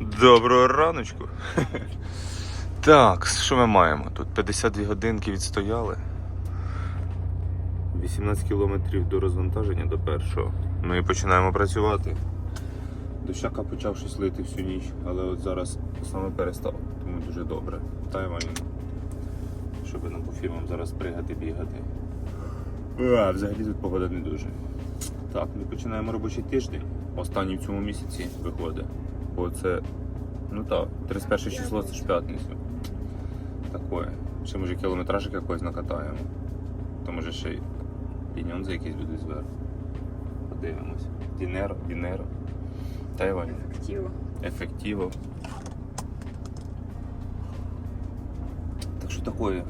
Доброго раночку. Так, що ми маємо? Тут 52 годинки відстояли. 18 кілометрів до розвантаження до першого. Ми починаємо працювати. Дощака почав щось лити всю ніч, але от зараз саме перестав, тому дуже добре. Та Івані, щоб нам по фірмам зараз пригати, бігати. А, взагалі тут погода не дуже. Так, ми починаємо робочий тиждень. Останній в цьому місяці виходить. Бо це, ну так, 31 число це ж п'ятницю. Такое. Ще може кілометражик якось накатаємо. То може ще й піньонзи якісь будуть зверху. Подивимось. Дінеро, Дінеро. Та Івані. Тіло. Ефективо. Так що такое.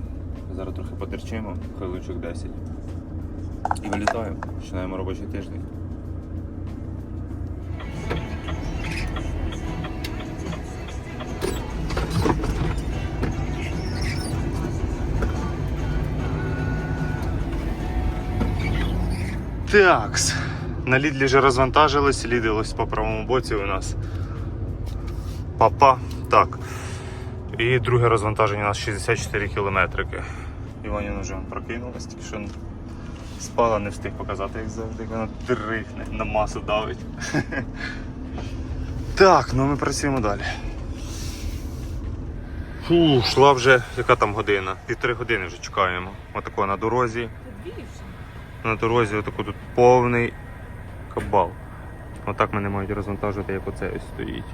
Зараз трохи потерчимо, хвилинчик 10. І вилітаємо. Починаємо робочий тиждень. Такс. На Лідлі вже розвантажились, лідилось по правому боці у нас. Папа. Так. І друге розвантаження у нас 64 кілометрики. Іваніна вже прокинулась, тільки що спала, не встиг показати, як завжди, як вона дрихне, на масу давить. Так, ну ми працюємо далі. Фу, йшла вже, яка там година? Півтори години вже чекаємо. Отако на дорозі. На дорозі отако тут повний кабал. Отак мене мають розвантажувати, як оце ось стоїть.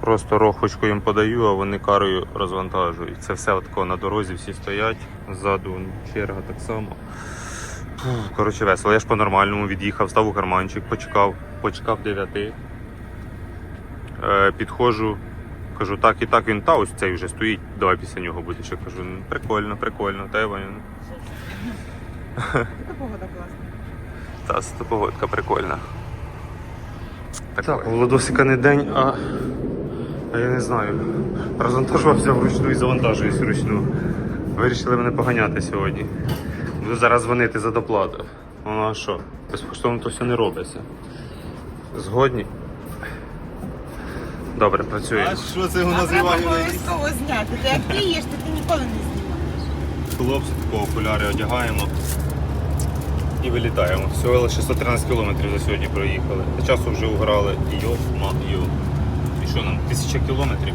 Просто рохочку їм подаю, а вони карою розвантажують. Це все отако на дорозі, всі стоять, ззаду черга так само. Коротше, весело. Я ж по-нормальному від'їхав, став у карманчик, почекав, почекав 9. Е, підходжу, кажу, так і так він та ось цей вже стоїть, давай після нього будеш. Я кажу, ну прикольно, прикольно, та Іванівна. Така погода класна. Та це погодка прикольна. Так, у Владосика не день, а, а я не знаю. Розвантажувався вручну і завантажуюсь вручну. Вирішили мене поганяти сьогодні. Буду зараз дзвонити за доплату. Ну а що? Безкоштовно то все не робиться. Згодні? Добре, працюємо. А що це у нас треба обов'язково зняти. Ти як ти їш, то ти ніколи не знімаєш. Хлопці такого окуляри одягаємо і вилітаємо. Всього лише 113 кілометрів за сьогодні проїхали. Та часу вже уграли йоп, ма, йоп. І що нам? Тисяча кілометрів?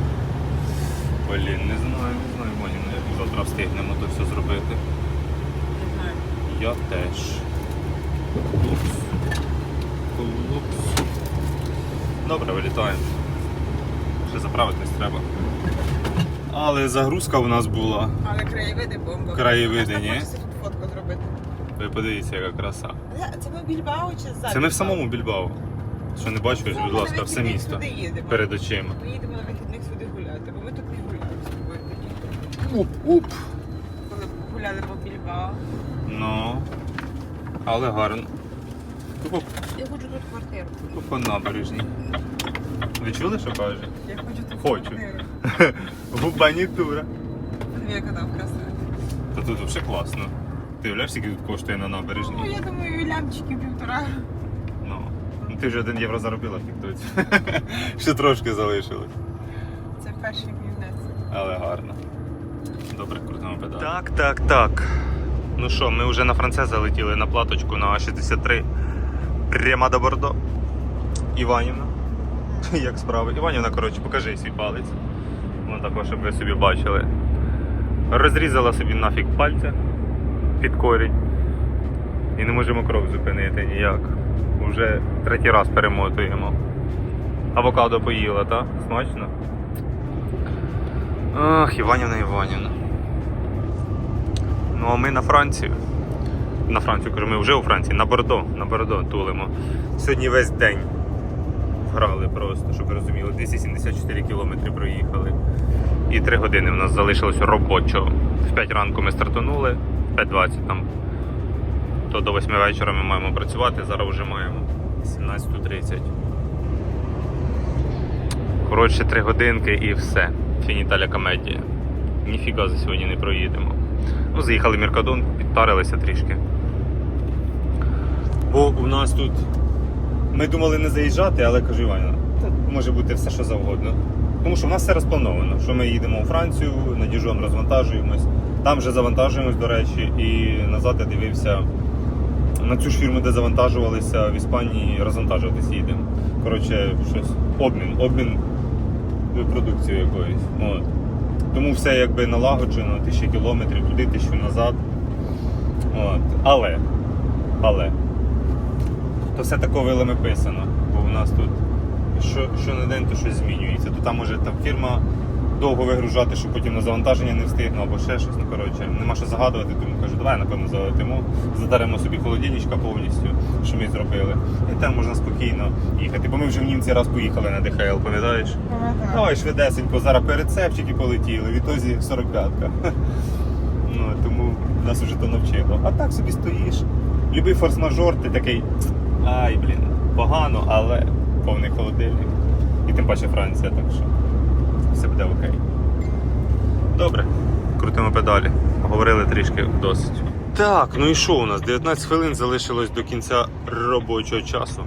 Блін, не знаю, не знаю, Моні, як ми завтра встигнемо то все зробити. Я теж. Упс. Упс. Добре, вилітаємо. Ще заправитись треба. Але загрузка у нас була. Але краєвиди бомба. Краєвиди, ні? хочеться тут фотку зробити. Ви подивіться, яка краса. Це ми в Більбао чи ззаді? Це ми в самому Більбао. Що не бачиш, Ну, будь ласка, все місто перед очима. Ми їдемо на вихідних сюди гуляти, бо ми тут не гуляли з тобою тоді. Уп-уп. Коли гуляли по Більбао. Ну, але гарно. Я хочу тут квартиру. тупо набережній. Ви чули, що каже? Я хочу тут Хочу. квартиру. Губанітура. Подиви, яка там краса. Та тут взагалі класно. Ти уявляєш, скільки тут коштує на Ну, я думаю, лямчиків півтора. Ну. Ну ти вже один євро заробила тіктоці. Ще трошки залишилось. Це перший мій внесок. Але гарно. Добре, крутимо педалі. Так, так, так. Ну що, ми вже на франце залетіли на платочку на А63. Прямо до Бордо. Іванівна. Як справи? Іванівна, коротше, покажи свій палець. Воно також, щоб ви собі бачили. Розрізала собі нафіг пальця під корінь. І не можемо кров зупинити ніяк. Уже третій раз перемотуємо. Авокадо поїла, так? Смачно? Ах, Іванівна Іванівна. Ну а ми на Францію. На Францію кажу, ми вже у Франції, на Бордо, на Бордо тулимо. Сьогодні весь день грали просто, щоб ви розуміли. 274 кілометри проїхали. І 3 години в нас залишилось робочого. В 5 ранку ми стартанули, 5.20 там. То до 8 вечора ми маємо працювати, зараз вже маємо 17.30. Коротше, 3 годинки і все. Фініталя комедія. Ніфіга за сьогодні не проїдемо. Ну, заїхали в Міркадон, підтарилися трішки. Бо у нас тут. Ми думали не заїжджати, але кажу Іваня, та може бути все, що завгодно. Тому що в нас все розплановано. Що ми їдемо у Францію, на Діжон розвантажуємось, там вже завантажуємось, до речі, і назад я дивився на цю ж фірму, де завантажувалися в Іспанії, розвантажуватись їдемо. Коротше, щось обмін, обмін продукцією якоюсь. От. Тому все якби налагоджено, тисячі кілометрів туди, тисячу назад. От. Але, але, то все тако вилами писано, бо у нас тут що, що на день, то щось змінюється. То там може там фірма довго вигружати, щоб потім на завантаження не встигну або ще щось. Ну коротше, нема що загадувати, тому кажу, давай напевно залетимо, задаримо собі холодильничка повністю, що ми зробили. І там можна спокійно їхати. Бо ми вже в німці раз поїхали на ДХЛ, пам'ятаєш? Ой, швидесенько, зараз перецепчики полетіли, відтозі 45-ка. Ну, тому нас уже то навчило. А так собі стоїш. Любий форс-мажор, ти такий. Ай, блін, погано, але повний холодильник. І тим паче Франція, так що все буде окей. Добре, крутимо педалі. Поговорили трішки досить. Так, ну і що у нас? 19 хвилин залишилось до кінця робочого часу.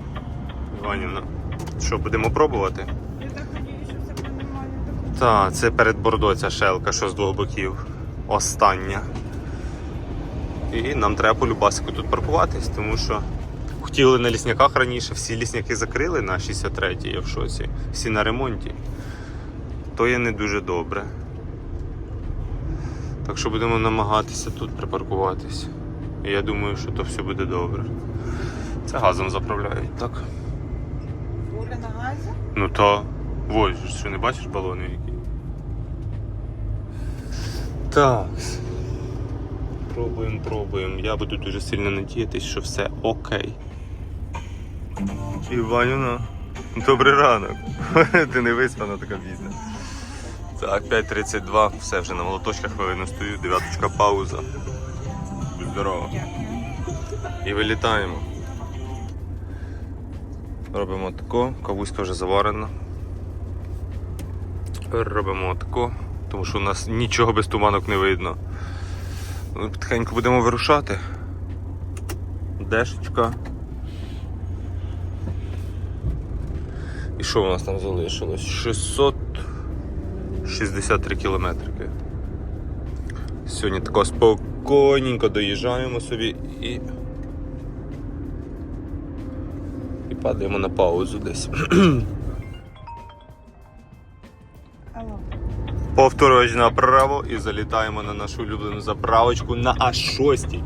Іванівна, що, будемо пробувати? Я так надіюсь, що все буде нормально. Так, це перед Бордо ця шелка, що з двох боків. Остання. І нам треба по любасику тут паркуватись, тому що хотіли на лісняках раніше, всі лісняки закрили на 63-й, я в шоці. Всі на ремонті. То є не дуже добре. Так що будемо намагатися тут припаркуватись. І я думаю, що то все буде добре. Це газом заправляють, так? Оля на газі? Ну то. Ось, що не бачиш балони які? Так. Пробуємо, пробуємо. Я буду дуже сильно надіятись, що все окей. Іванівна, добрий ранок. Ти не виспана така пізня. Так, 5.32, все вже на молоточках хвилину стою, дев'яточка пауза. Будь здорова. І вилітаємо. Робимо тако, кавуська вже заварена. Робимо тако, тому що у нас нічого без туманок не видно. Ну, Потихеньку будемо вирушати. Дешечка. І що у нас там залишилось? 663 кілометрики. Сьогодні тако спокійненько доїжджаємо собі і. І падаємо на паузу десь. Повторювач направо і залітаємо на нашу улюблену заправочку на А6.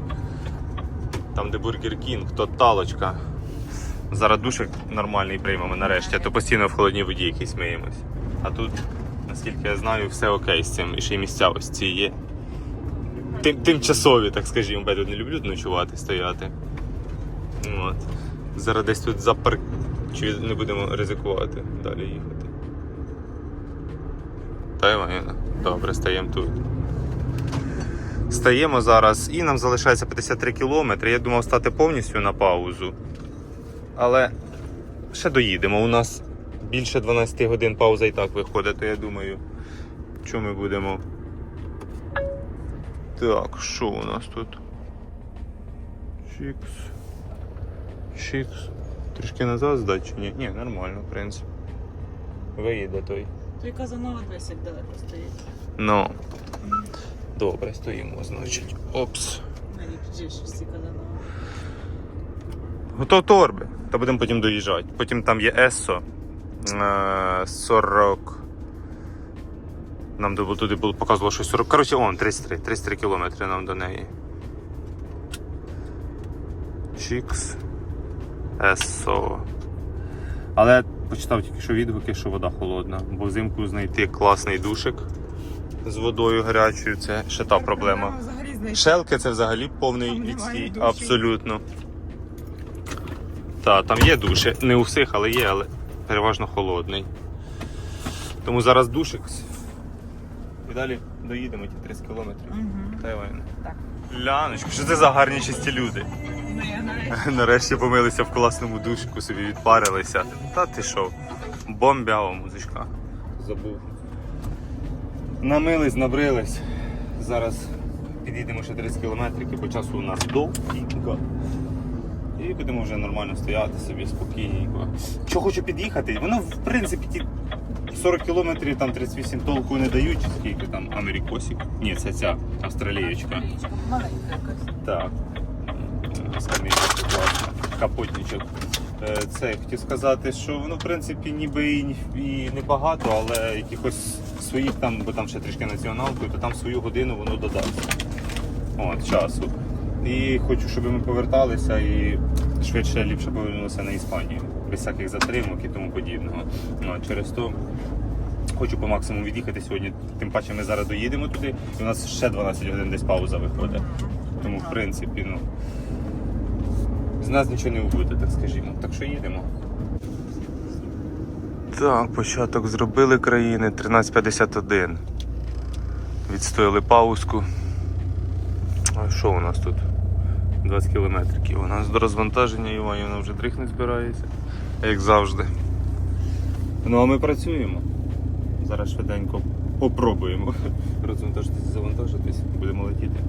Там, де Бургер Кінг, то талочка. Зараз душик нормальний приймемо нарешті, а то постійно в холодній воді якийсь миємось. А тут, наскільки я знаю, все окей з цим. І ще й ці є. Тим, тимчасові, так скажімо, бо я тут не люблю ночувати, стояти. От. Зараз десь тут запарк... Чи не будемо ризикувати далі їхати. Та Іванівна. Добре, стаємо тут. Стаємо зараз і нам залишається 53 кілометри. Я думав стати повністю на паузу. Але ще доїдемо. У нас більше 12 годин пауза і так виходить, то я думаю, що ми будемо. Так, що у нас тут? Чікс. Чікс. Трішки назад здати чи ні? Ні, нормально, в принципі. Виїде той. Той Казанова десь як далеко стоїть. Ну. Добре, стоїмо, значить. Опс. Казанова. Готов торби. Та будемо потім доїжджати. Потім там є Ессо. Е, 40. Нам туди було показувало, що 40. Коротше, он 33. 33 кілометри нам до неї. Чікс. Ессо. Але почитав тільки що відгуки, що вода холодна. Бо взимку знайти класний душик з водою гарячою це ще та проблема. Шелки це взагалі повний відстій. Абсолютно. Так, там є душі. Не у всіх, але є, але переважно холодний. Тому зараз душик. І далі доїдемо ті 30 кілометрів. Мгм. Та й. Так. Ляночко, що це за гарні чисті люди? Ну. Нарешті помилися в класному душику, собі відпарилися. Та ти що? Бомбява музичка. Забув. Намились, набрились. Зараз підійдемо ще 30 кілометрів, бо часу у нас довгенько. І будемо вже нормально стояти собі спокійненько. Що хочу під'їхати, воно в принципі ті 40 кілометрів, там 38 толку не дають, скільки там Америкосик. Ні, це ця австралієчка. Маленька якась. Так. Капотничок. Е, Це я хотів сказати, що воно в принципі ніби і, і небагато, але якихось своїх там, бо там ще трішки націоналкою, то там свою годину воно додасть. От, часу. І хочу, щоб ми поверталися і швидше ліпше повернулися на Іспанію, без всяких затримок і тому подібного. От, через то хочу по максимуму від'їхати сьогодні. Тим паче ми зараз доїдемо туди, і у нас ще 12 годин десь пауза виходить. Тому, в принципі, ну. З нас нічого не буде, так скажімо. Так що їдемо. Так, початок зробили країни 13.51. Відстояли паузку. А що у нас тут? 20 кілометриків. У нас до розвантаження Іванівна вже дрих не збирається, як завжди. Ну а ми працюємо. Зараз швиденько попробуємо розвантажитися, завантажитись. Будемо летіти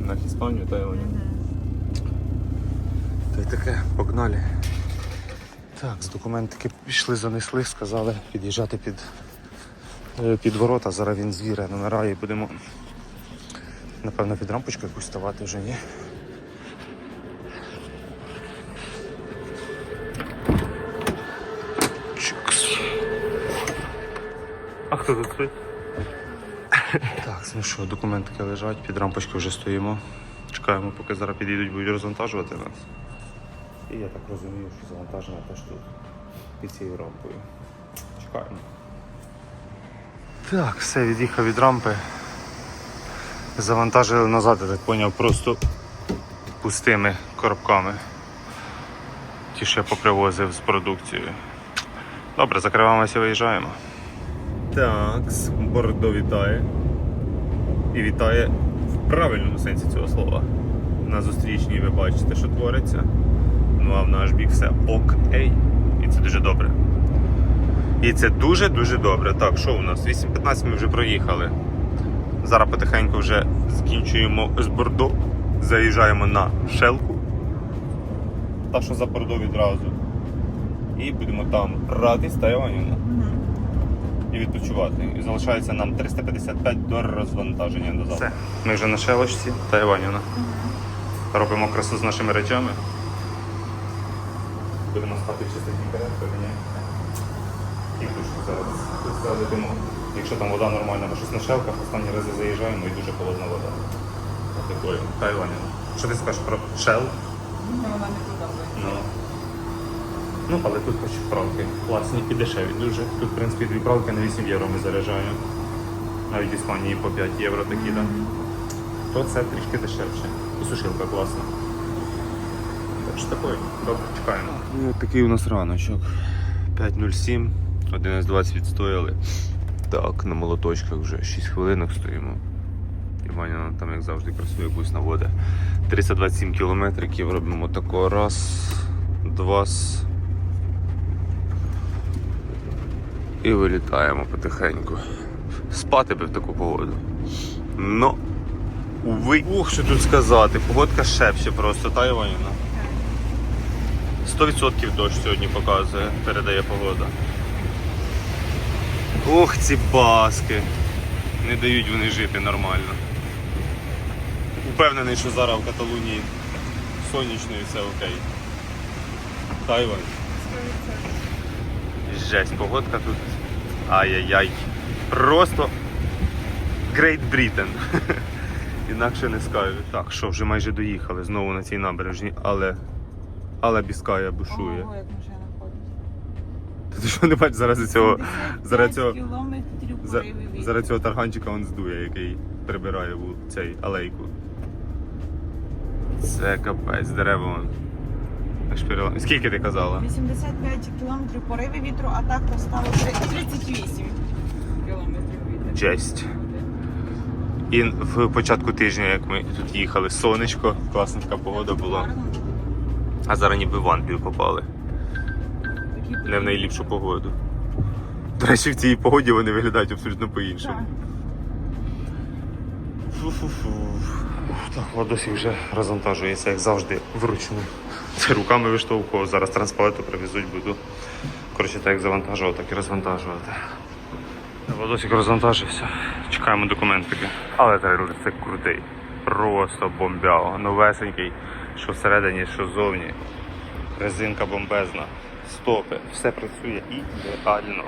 на Іспанію та Іванівну. Та й таке, погнали. Так, з документики пішли, занесли, сказали під'їжджати під, е, під ворота. Зараз він звіре номера і будемо, напевно, під рампочку якусь ставати вже, ні? Чикс. А хто тут стоїть? Так, ну що, документики лежать, під рампочкою вже стоїмо. Чекаємо, поки зараз підійдуть, будуть розвантажувати нас. І я так розумію, що завантаження теж тут під цією рампою. Чекаємо. Так, все, від'їхав від рампи. Завантажили назад, я так зрозумів, просто пустими коробками. Ті, що я попривозив з продукцією. Добре, закриваємося і виїжджаємо. Так, Бордо вітає. І вітає в правильному сенсі цього слова. На зустрічній ви бачите, що твориться. Ну а в наш бік все окей. І це дуже добре. І це дуже-дуже добре. Так, що у нас? 8.15 ми вже проїхали. Зараз потихеньку вже закінчуємо з Бордо. Заїжджаємо на шелку. Та, що за Бордо відразу. І будемо там гратись та Іванівна. І відпочивати. І залишається нам 355 до розвантаження до завтра. Все. Ми вже на шелочці та Іванівна. Робимо красу з нашими речами. Будемо спати чистенькій каретку, ні? І душку зараз. Якщо там вода нормальна, бо щось на шелках, останні рази заїжджаємо і дуже холодна вода. Такою. Та Іванівна. Що ти скажеш про шел? Мені вона не подобається. Ну. Ну, але тут хоч правки класні і дешеві дуже. Тут, в принципі, дві правки на 8 євро ми заряджаємо. Навіть в Іспанії по 5 євро такі, да. То це трішки дешевше. І сушилка класна. Так що такое, добре, чекаємо. Ну, такий у нас раночок. 5.07, 11.20 відстояли. Так, на молоточках вже 6 хвилинок стоїмо. Іваня там, як завжди, красу якусь наводить. 327 кілометриків робимо тако. Раз, два. І вилітаємо потихеньку. Спати би в таку погоду. Ну, уви. Ух, що тут сказати. Погодка шепче просто, та Іванівна? 100% дощ сьогодні показує, передає погода. Ох, ці баски. Не дають вони жити нормально. Упевнений, що зараз в Каталунії сонячно і все окей. Тайвань. Жесть, погодка тут. Ай-яй-яй. Просто Great Britain. Інакше не скажу. Так, що вже майже доїхали знову на цій набережні, але. Але Біская бушує. Ого, як машина ходить. Ти що не бачиш зараз цього. Зараз цього. кілометрів За, зараз цього тарганчика він здує, який прибирає вул- цей алейку. Це капець, дерева вон. Скільки ти казала? 85 кілометрів пориви вітру, а так стало 38 кілометрів вітру. Жесть. І в початку тижня, як ми тут їхали, сонечко, класна така погода була. А зараз ніби в Англію попали. Не в найліпшу погоду. До речі, в цій погоді вони виглядають абсолютно по-іншому. Так. Владосик вже розвантажується, як завжди, вручну. Це руками виштовхував, зараз транспалету привезуть буду. Коротше, так як завантажував, так і розвантажувати. Владосик розвантажився. Чекаємо документики. Але трейлер це крутий. Просто бомбяо. Новесенький, що всередині, що ззовні. Резинка бомбезна. Стопи. Все працює ідеально.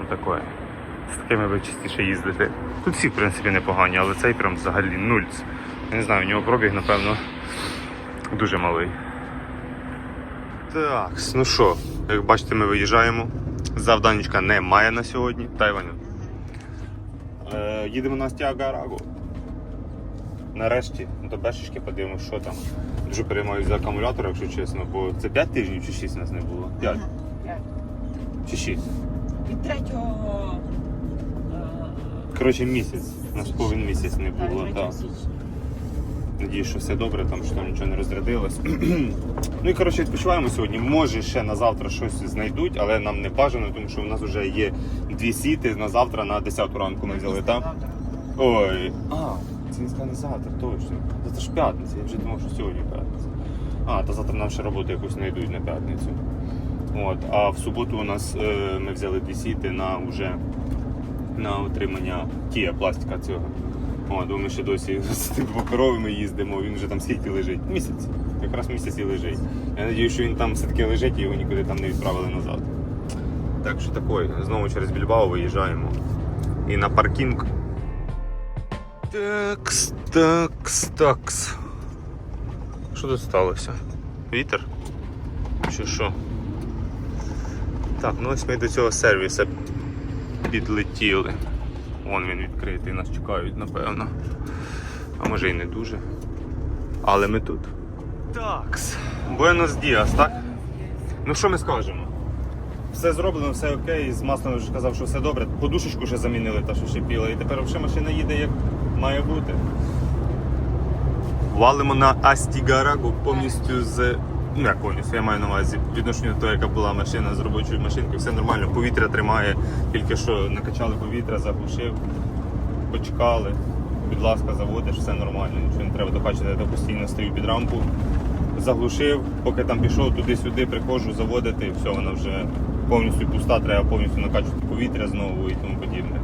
Отакое. З такими ви частіше їздите. Тут всі, в принципі, непогані, але цей прям взагалі нульц. Я не знаю, у нього пробіг, напевно, дуже малий. Так, ну що, як бачите, ми виїжджаємо. Завданечка немає на сьогодні. Тайваню. Е, їдемо на Стягарагу. Нарешті до Бешечки подивимося, що там. Дуже переймаюся за акумулятор, якщо чесно, бо це 5 тижнів чи 6 нас не було. 5 Ага, п'ять. чи 6. Від третього е, Коротше, місяць. У нас повен місяць не було. Так. Надіюсь, що все добре, там що там нічого не розрядилось. ну і коротше відпочиваємо сьогодні. Може ще на завтра щось знайдуть, але нам не бажано, тому що в нас вже є дві сіти на завтра на 10 ранку ми взяли, так? Ой. А, це не завтра, точно. Це ж п'ятниця, я вже думав, що сьогодні п'ятниця. А, то завтра нам ще роботу якусь знайдуть на п'ятницю. От, а в суботу у нас е, ми взяли дві сіти на вже на отримання Kia пластика цього. О, думаю, ще досі з тим паперовими їздимо, він вже там скільки лежить. Місяць. Якраз місяць і лежить. Я сподіваюся, що він там все-таки лежить і його нікуди там не відправили назад. Так що такое, знову через Більбао виїжджаємо. І на паркінг. Такс, такс, такс. Що тут сталося? Вітер? Чи що? Так, ну ось ми до цього сервісу підлетіли. Вон він відкритий, нас чекають, напевно. А може і не дуже. Але ми тут. Такс. Буенос Діас, так? Ну що ми скажемо? Все зроблено, все окей. З маслом вже казав, що все добре. Подушечку ще замінили, та що шипіла. І тепер вже машина їде як має бути. Валимо на Астігарагу повністю з. Ну як повністю, я маю на увазі відношенню до того, яка була машина з робочою машинкою, все нормально, повітря тримає, тільки що накачали повітря, заглушив, почекали. Будь ласка, заводиш, все нормально, нічого не треба докачати, я постійно стою під рампу, заглушив, поки там пішов туди-сюди, приходжу заводити, і все, вона вже повністю пуста, треба повністю накачувати повітря знову і тому подібне.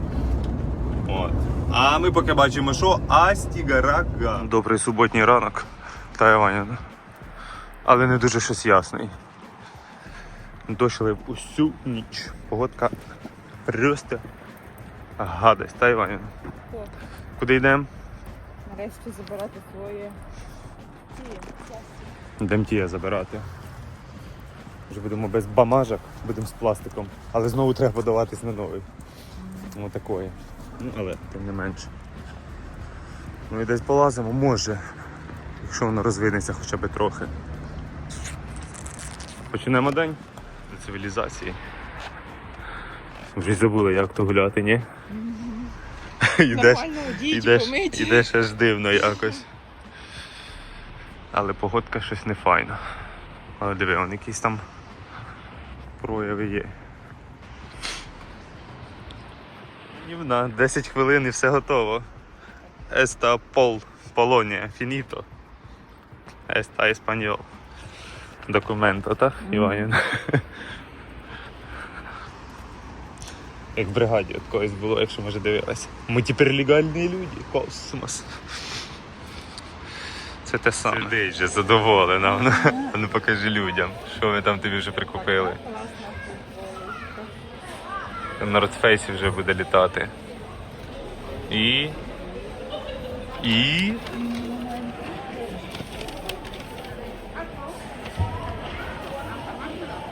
От. А ми поки бачимо, що Астігарага. Добрий суботній ранок Тайваня. Але не дуже щось ясний. Дощ лив усю ніч. Погодка просто гадость Тайваня. Куди йдемо? Нарешті забирати своє. Йдемо тіє забирати. Вже будемо без бамажок, будемо з пластиком. Але знову треба подаватись на новий. Ну такої. Ну, але тим не менше. Ну і десь полазимо, може. Якщо воно розвинеться хоча б трохи. Почнемо день до цивілізації. Вже забули, як то гуляти, ні? Ідеш, ідеш аж дивно якось. Але погодка щось не файна. Але диви, он якісь там прояви є. Рівна, 10 хвилин і все готово. Еста пол Полонія, фініто. Еста еспаньол. Документа, так, Іванін? Як в бригаді от колись було, якщо може дивилась. Ми тепер легальні люди. Космос. Це те саме. Сидить же задоволена. Ну покажи людям, що ми там тобі вже прикупили. На Нордфейсі вже буде літати. І. І.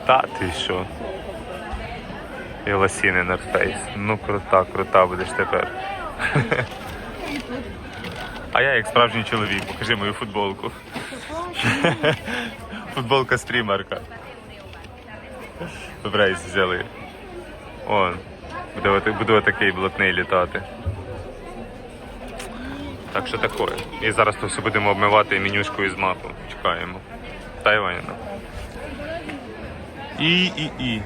Та ти що? І лосіни Нордфейс. Ну крута, крута будеш тепер. А я як справжній чоловік, покажи мою футболку. Футболка стрімерка. Рейс взяли. Он. Буде, буде отакий блатний літати. Так що таке. І зараз то все будемо обмивати менюшкою з мапу. Чекаємо. Тайваніна. І, і, і.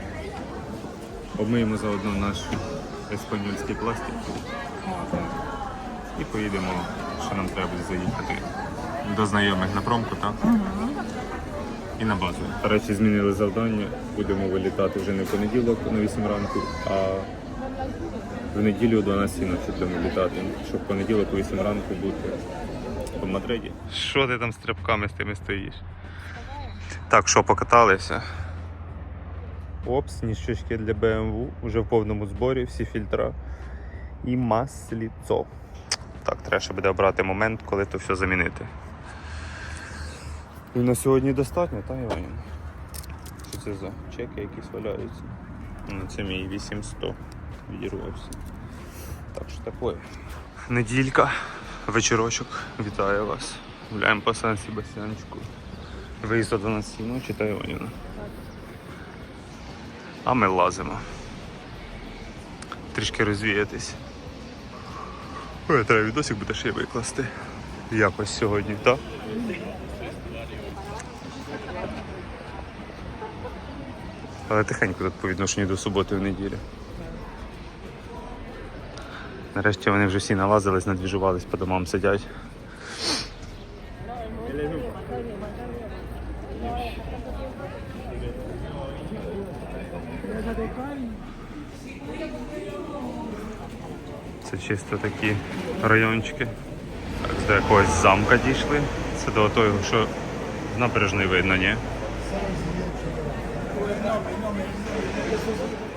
Обмиємо заодно наш еспаньольський пластик. І поїдемо, що нам треба заїхати до знайомих на промку, так? І на базу. До речі, змінили завдання. Будемо вилітати вже не в понеділок на 8 ранку, а в неділю о 12 ночі будемо літати, щоб в понеділок о 8 ранку бути в Мадриді. Що ти там з тряпками з тими стоїш? Так, що покаталися? Опс, ніщочки для BMW, вже в повному зборі, всі фільтра. І масліцо. Так, треба ще буде обрати момент, коли то все замінити. І на сьогодні достатньо, так, Іванін? Що це за чеки якісь валяються? Ну, це мій 800 відірвався. Так що такое. Неділька, вечірочок. Вітаю вас. Гуляємо по Сан Себастьянчику. Виїзд о 12 ночі та Іванівна. А ми лазимо. Трішки розвіятись. Ой, треба відосик буде ще викласти. Якось сьогодні, так? Але тихенько тут по відношенню до суботи в неділю. Нарешті вони вже всі налазились, надвіжувались, по домам сидять. Це чисто такі райончики. Так, до якогось замка дійшли. Це до того, що з набережної видно, ні? Thank you.